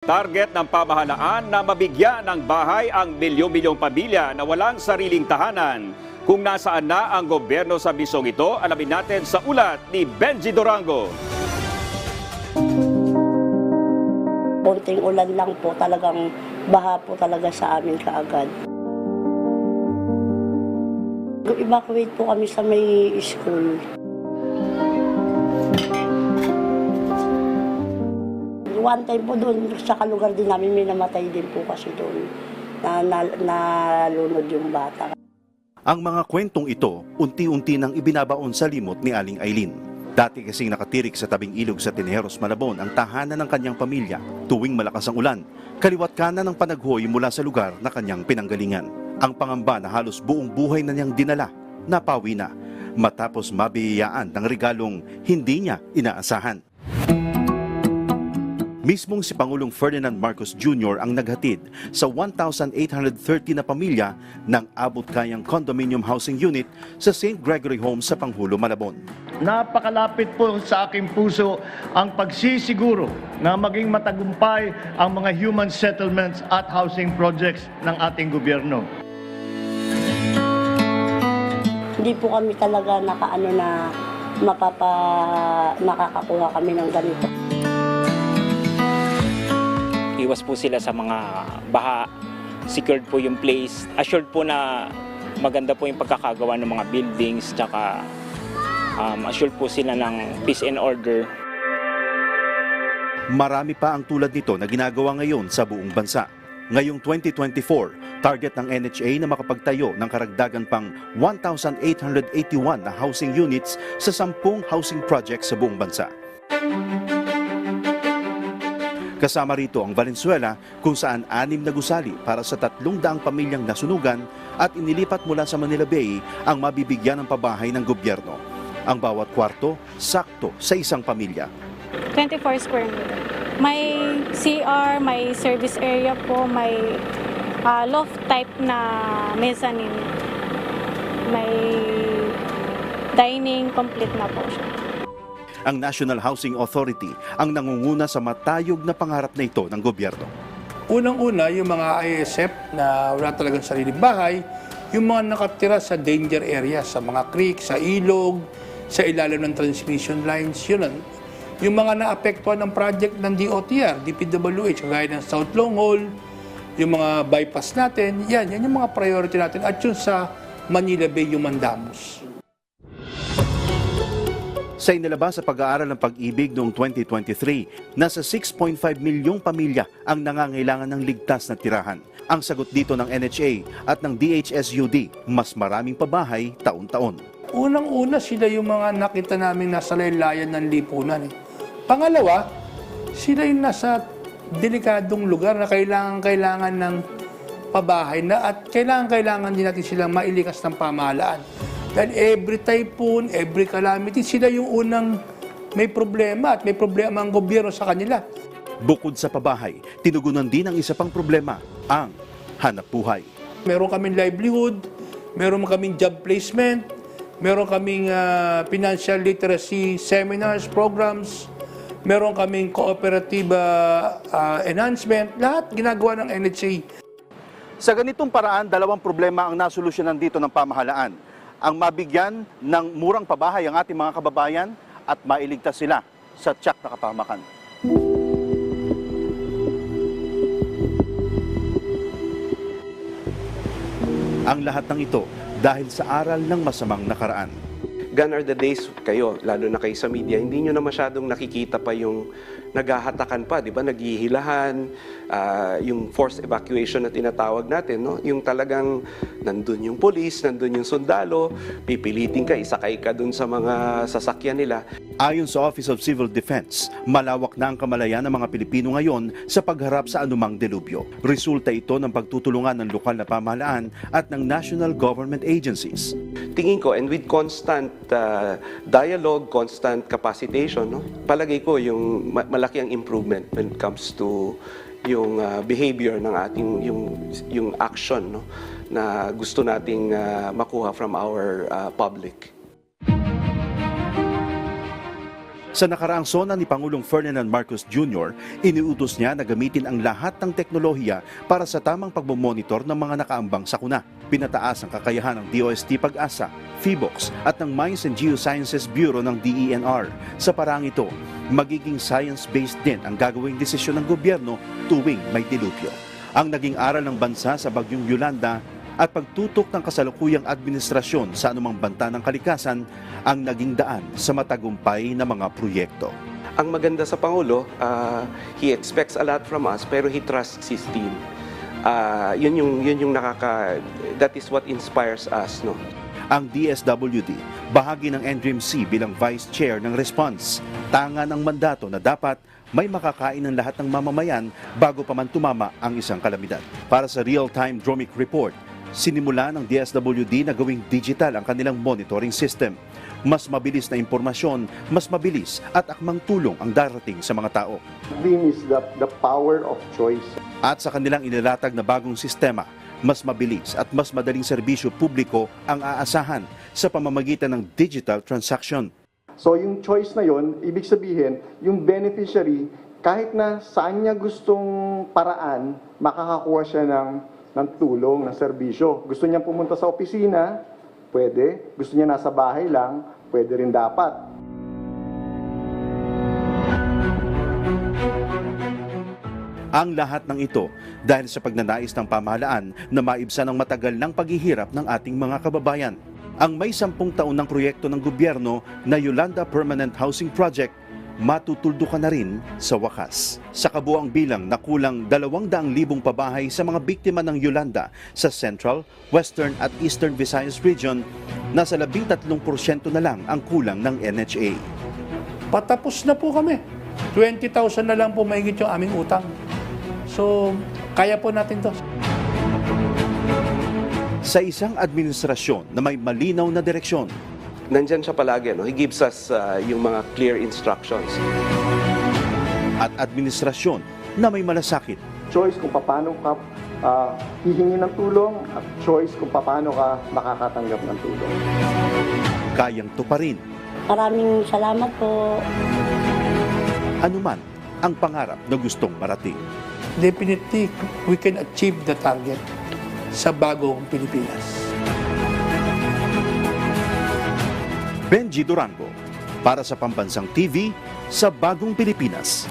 Target ng pamahalaan na mabigyan ng bahay ang milyong-milyong pamilya na walang sariling tahanan. Kung nasaan na ang gobyerno sa bisong ito, alamin natin sa ulat ni Benji Dorango. Konting ulan lang po, talagang baha po talaga sa amin kaagad. Evacuate po kami sa may school. One time po doon, sa kalugar din namin, may namatay din po kasi doon. Na, na, nalunod yung bata. Ang mga kwentong ito, unti-unti nang ibinabaon sa limot ni Aling Aileen. Dati kasing nakatirik sa tabing ilog sa Tineros, Malabon ang tahanan ng kanyang pamilya. Tuwing malakas ang ulan, kaliwat kanan ng panaghoy mula sa lugar na kanyang pinanggalingan. Ang pangamba na halos buong buhay na niyang dinala, napawi na matapos mabiyayaan ng regalong hindi niya inaasahan. Mismong si Pangulong Ferdinand Marcos Jr. ang naghatid sa 1,830 na pamilya ng abot kayang condominium housing unit sa St. Gregory Home sa Panghulo, Malabon. Napakalapit po sa aking puso ang pagsisiguro na maging matagumpay ang mga human settlements at housing projects ng ating gobyerno. Hindi po kami talaga nakaano na mapapa nakakakuha kami ng ganito. Iwas po sila sa mga baha, secured po yung place, assured po na maganda po yung pagkakagawa ng mga buildings, tsaka um, assured po sila ng peace and order. Marami pa ang tulad nito na ginagawa ngayon sa buong bansa. Ngayong 2024, target ng NHA na makapagtayo ng karagdagan pang 1,881 na housing units sa 10 housing projects sa buong bansa. Kasama rito ang Valenzuela kung saan anim na gusali para sa tatlong daang pamilyang nasunugan at inilipat mula sa Manila Bay ang mabibigyan ng pabahay ng gobyerno. Ang bawat kwarto, sakto sa isang pamilya. 24 square meter. May CR, may service area po, may ah, loft type na mezzanine. May dining, complete na po siya. Ang National Housing Authority ang nangunguna sa matayog na pangarap na ito ng gobyerno. Unang-una, yung mga ISF na wala talagang sariling bahay, yung mga nakatira sa danger area, sa mga creek, sa ilog, sa ilalim ng transmission lines, yun ang yung mga naapektuhan ng project ng DOTR, DPWH, kagaya ng South Long Hall, yung mga bypass natin, yan, yan yung mga priority natin. At yun sa Manila Bay, yung Mandamus. Sa inilabas sa pag-aaral ng pag-ibig noong 2023, nasa 6.5 milyong pamilya ang nangangailangan ng ligtas na tirahan. Ang sagot dito ng NHA at ng DHSUD, mas maraming pabahay taon-taon. Unang-una sila yung mga nakita namin nasa laylayan ng lipunan. Eh. Pangalawa, sila yung nasa delikadong lugar na kailangan-kailangan ng pabahay na at kailangan-kailangan din natin silang mailikas ng pamahalaan. Dahil every typhoon, every calamity, sila yung unang may problema at may problema ang gobyerno sa kanila. Bukod sa pabahay, tinugunan din ang isa pang problema, ang hanap buhay. Meron kaming livelihood, meron kaming job placement, meron kaming ah, financial literacy seminars, programs, meron kaming cooperative ah, ah, enhancement, lahat ginagawa ng NHA. Sa ganitong paraan, dalawang problema ang nasolusyonan dito ng pamahalaan. Ang mabigyan ng murang pabahay ang ating mga kababayan at mailigtas sila sa tsak na kapamakan. Ang lahat ng ito dahil sa aral ng masamang nakaraan. Gone are the days kayo, lalo na kayo sa media, hindi nyo na masyadong nakikita pa yung naghahatakan pa, di ba? Naghihilahan, ah, yung forced evacuation na tinatawag natin, no? Yung talagang nandun yung polis, nandun yung sundalo, pipilitin ka, isakay ka dun sa mga sasakyan nila. Ayon sa Office of Civil Defense, malawak na ang kamalayan ng mga Pilipino ngayon sa pagharap sa anumang delubyo. Resulta ito ng pagtutulungan ng lokal na pamahalaan at ng national government agencies. Tingin ko, and with constant ah, dialogue, constant capacitation, no? palagay ko yung malaki ang improvement when it comes to yung ah, behavior ng ating yung yung action no na gusto nating ah, makuha from our ah, public. Sa nakaraang sona ni Pangulong Ferdinand Marcos Jr., iniutos niya na gamitin ang lahat ng teknolohiya para sa tamang pagmomonitor ng mga nakaambang sakuna. Pinataas ang kakayahan ng DOST Pag-asa, FIBOX at ng Mines and Geosciences Bureau ng DENR. Sa parang ito, magiging science-based din ang gagawing desisyon ng gobyerno tuwing may dilupyo. Ang naging aral ng bansa sa bagyong Yolanda at pagtutok ng kasalukuyang administrasyon sa anumang banta ng kalikasan ang naging daan sa matagumpay na mga proyekto. Ang maganda sa Pangulo, ah, he expects a lot from us, pero he trusts his team. Ah, yun yung yun yung nakaka that is what inspires us no Ang DSWD, bahagi ng NDRIMC bilang Vice Chair ng Response, tanga ng mandato na dapat may makakain ng lahat ng mamamayan bago pa man tumama ang isang kalamidad. Para sa Real-Time Dromic Report, sinimula ng DSWD na gawing digital ang kanilang monitoring system. Mas mabilis na impormasyon, mas mabilis at akmang tulong ang darating sa mga tao. Dream is the, the power of choice. At sa kanilang inilatag na bagong sistema, mas mabilis at mas madaling serbisyo publiko ang aasahan sa pamamagitan ng digital transaction. So yung choice na yon, ibig sabihin, yung beneficiary, kahit na saan niya gustong paraan, makakakuha siya ng, ng tulong, ng serbisyo. Gusto niya pumunta sa opisina, pwede. Gusto niya nasa bahay lang, pwede rin dapat. Ang lahat ng ito dahil sa pagnanais ng pamahalaan na maibsan ang matagal ng paghihirap ng ating mga kababayan. Ang may sampung taon ng proyekto ng gobyerno na Yolanda Permanent Housing Project matutuldukan na rin sa wakas. Sa kabuang bilang na kulang 200,000 pabahay sa mga biktima ng Yolanda sa Central, Western at Eastern Visayas Region, nasa 13% na lang ang kulang ng NHA. Patapos na po kami. 20,000 na lang po maigit yung aming utang. So, kaya po natin to. Sa isang administrasyon na may malinaw na direksyon, nandyan siya palagi no he gives us ah, yung mga clear instructions at administrasyon na may malasakit. Choice kung paano ka ah, hihingi ng tulong at choice kung paano ka makakatanggap ng tulong. Kayang tuparin Maraming salamat po. anuman ang pangarap na gustong marating. Definitely, we can achieve the target sa bagong Pilipinas. Benji Durango para sa Pambansang TV sa Bagong Pilipinas.